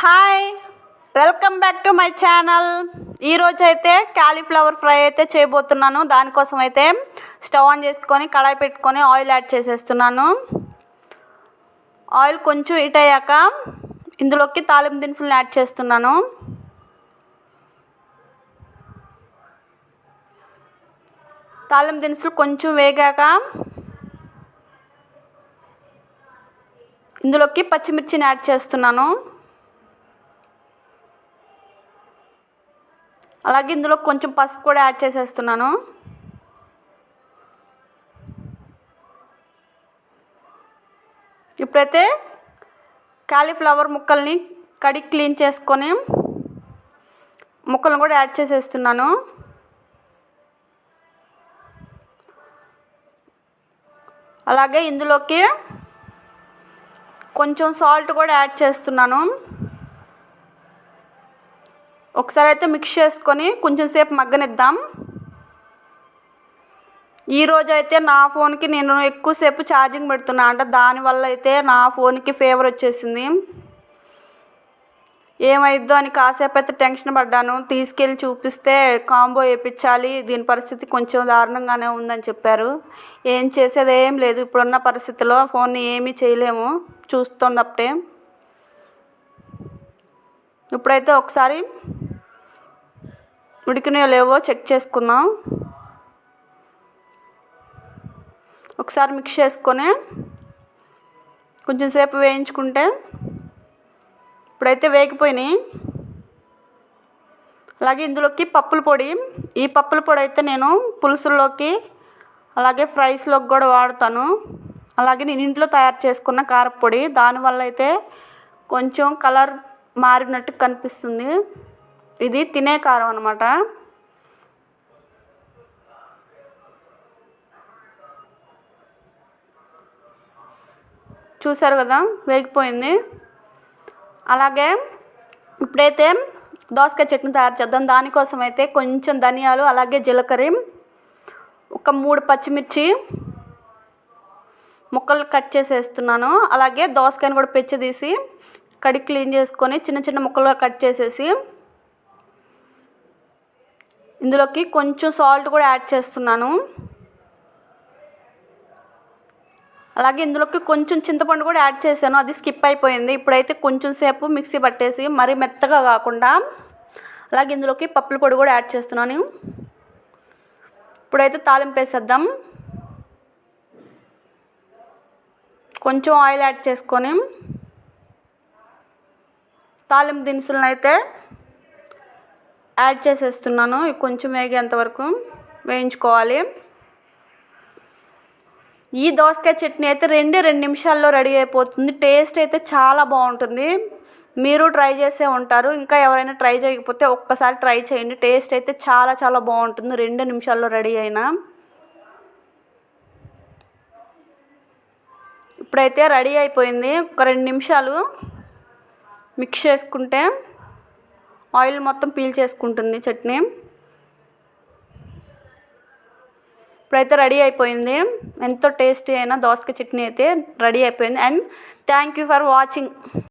Hi welcome back to my channel. ఈరోజు అయితే cauliflower fry అయితే చేయబోతున్నాను. దానికోసం అయితే స్టవ్ ఆన్ చేసుకొని కడాయి పెట్టుకొని ఆయిల్ యాడ్ చేసేస్తున్నాను. ఆయిల్ కొంచెం హీట్ అయ్యాక ఇందులోకి తాలింపు దినుసులను యాడ్ చేస్తున్నాను. తాలింపు దినుసులు కొంచెం వేగాక ఇందులోకి పచ్చిమిర్చిని యాడ్ చేస్తున్నాను. అలాగే ఇందులో కొంచెం పసుపు కూడా యాడ్ చేసేస్తున్నాను. ఇప్పుడైతే కాలీఫ్లవర్ ముక్కల్ని కడిగి క్లీన్ చేసుకొని ముక్కలను కూడా యాడ్ చేసేస్తున్నాను. అలాగే ఇందులోకి కొంచెం సాల్ట్ కూడా యాడ్ చేస్తున్నాను. ఒకసారి అయితే మిక్స్ చేసుకొని కొంచెం సేపు మగ్గనిద్దాం. ఈరోజు అయితే నా ఫోన్కి నేను ఎక్కువసేపు ఛార్జింగ్ పెడుతున్నా. అంటే దానివల్ల అయితే నా ఫోన్కి ఫీవర్ వచ్చేసింది. ఏమైద్దో అని కాసేపు అయితే టెన్షన్ పడ్డాను. తీసుకెళ్ళి చూపిస్తే కాంబో వేయించాలి దీని పరిస్థితి కొంచెం దారుణంగానే ఉందని చెప్పారు. ఏం చేసేది ఏం లేదు. ఇప్పుడున్న పరిస్థితిలో ఫోన్ని ఏమీ చేయలేము. చూస్తుంది అప్పుడే ఇప్పుడైతే ఒకసారి ఉడికినాయో లేవో చెక్ చేసుకుందాం. ఒకసారి మిక్స్ చేసుకొని కొంచెం సేపు వేయించుకుంటే ఇప్పుడైతే వేగిపోయినాయి. అలాగే ఇందులోకి పప్పుల పొడి ఈ పప్పుల పొడి అయితే నేను పులుసుల్లోకి అలాగే ఫ్రైస్లోకి కూడా వాడతాను. అలాగే నేను ఇంట్లో తయారు చేసుకున్న కారపొడి దానివల్ల అయితే కొంచెం కలర్ మారినట్టు కనిపిస్తుంది. ఇది తినే కారం అనమాట చూసారు కదా వేగిపోయింది. అలాగే ఇప్పుడైతే దోసకాయ చట్నీ తయారు చేద్దాం. దానికోసం అయితే కొంచెం ధనియాలు అలాగే జీలకర్ర ఒక మూడు పచ్చిమిర్చి ముక్కలు కట్ చేసేస్తున్నాను. అలాగే దోసకాయను కూడా పెచ్చి తీసి కడిగి క్లీన్ చేసుకొని చిన్న చిన్న ముక్కలుగా కట్ చేసేసి ఇందులోకి కొంచెం సాల్ట్ కూడా యాడ్ చేస్తున్నాను. అలాగే ఇందులోకి కొంచెం చింతపండు కూడా యాడ్ చేశాను. అది స్కిప్ అయిపోయింది. ఇప్పుడైతే కొంచెం సేపు మిక్సీ పట్టేసి మరీ మెత్తగా కాకుండా అలాగే ఇందులోకి పప్పుల పొడి కూడా యాడ్ చేస్తున్నాను. ఇప్పుడైతే తాలింపు వేసేద్దాం. కొంచెం ఆయిల్ యాడ్ చేసుకొని తాలింపు దినుసులను అయితే యాడ్ చేసేస్తున్నాను. కొంచెం వేగేంత వరకు వేయించుకోవాలి. ఈ దోసకాయ చట్నీ అయితే రెండే రెండు నిమిషాల్లో రెడీ అయిపోతుంది. టేస్ట్ అయితే చాలా బాగుంటుంది. మీరు ట్రై చేసే ఉంటారు. ఇంకా ఎవరైనా ట్రై చేయకపోతే ఒక్కసారి ట్రై చేయండి. టేస్ట్ అయితే చాలా చాలా బాగుంటుంది. రెండు నిమిషాల్లో రెడీ అయినా. ఇప్పుడైతే రెడీ అయిపోయింది. ఒక రెండు నిమిషాలు మిక్స్ చేసుకుంటే ఆయిల్ మొత్తం పీల్ చేసుకుంటుంది చట్నీ. ఇప్పుడైతే రెడీ అయిపోయింది. ఎంతో టేస్టీ అయిన దోసకాయ చట్నీ అయితే రెడీ అయిపోయింది. And thank you for watching.